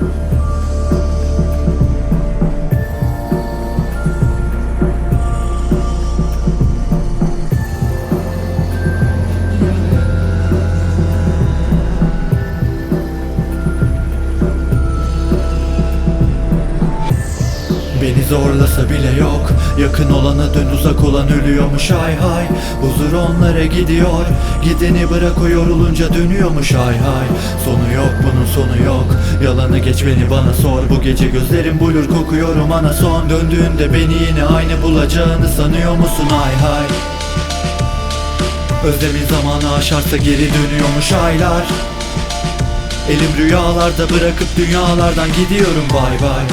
thank you Beni zorlasa bile yok. Yakın olana dön uzak olan ölüyormuş. Ay hay. Huzur onlara gidiyor. Gideni bırak o yorulunca dönüyormuş. Ay hay. Sonu yok bunun sonu yok. Yalanı geç beni bana sor. Bu gece gözlerim bulur kokuyorum ana son. Döndüğünde beni yine aynı bulacağını sanıyor musun? Ay hay. Özlemin zamanı aşarsa geri dönüyormuş aylar. Elim rüyalarda bırakıp dünyalardan gidiyorum. Bay bay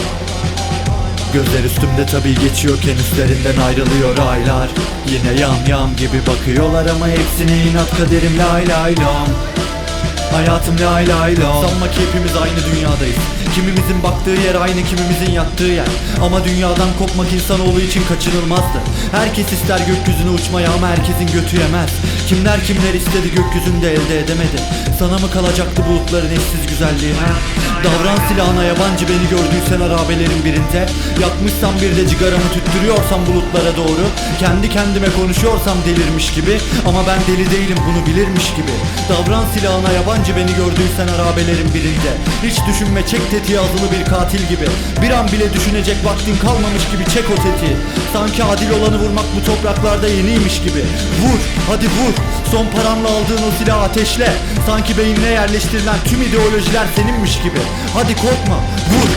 Gözler üstümde tabi geçiyorken üstlerinden ayrılıyor aylar. Yine yam yam gibi bakıyorlar ama hepsine inat kaderim lay lay lom. Hayatım lay lay lom. Sanma ki hepimiz aynı dünyadayız. Kimimizin baktığı yer aynı kimimizin yattığı yer. Ama dünyadan kopmak insanoğlu için kaçınılmazdı Herkes ister gökyüzüne uçmayı ama herkesin götü yemez Kimler kimler istedi gökyüzünde elde edemedi. Sana mı kalacaktı bulutların eşsiz güzelliği? Ha? Davran silahına yabancı beni gördüysen harabelerin birinde. Yakmışsam bir de cigaramı tüttürüyorsam bulutlara doğru. Kendi kendime konuşuyorsam delirmiş gibi. Ama ben deli değilim bunu bilirmiş gibi. Davran silahına yabancı beni gördüysen harabelerin birinde. Hiç düşünme çek tetiği azılı bir katil gibi. Bir an bile düşünecek vaktin kalmamış gibi çek o tetiği Sanki adil olanı vurmak bu topraklarda yeniymiş gibi. Vur hadi vur. Son paranla aldığın o silahı ateşle. Sanki beynine yerleştirilen tüm ideolojiler seninmiş gibi. Hadi korkma vur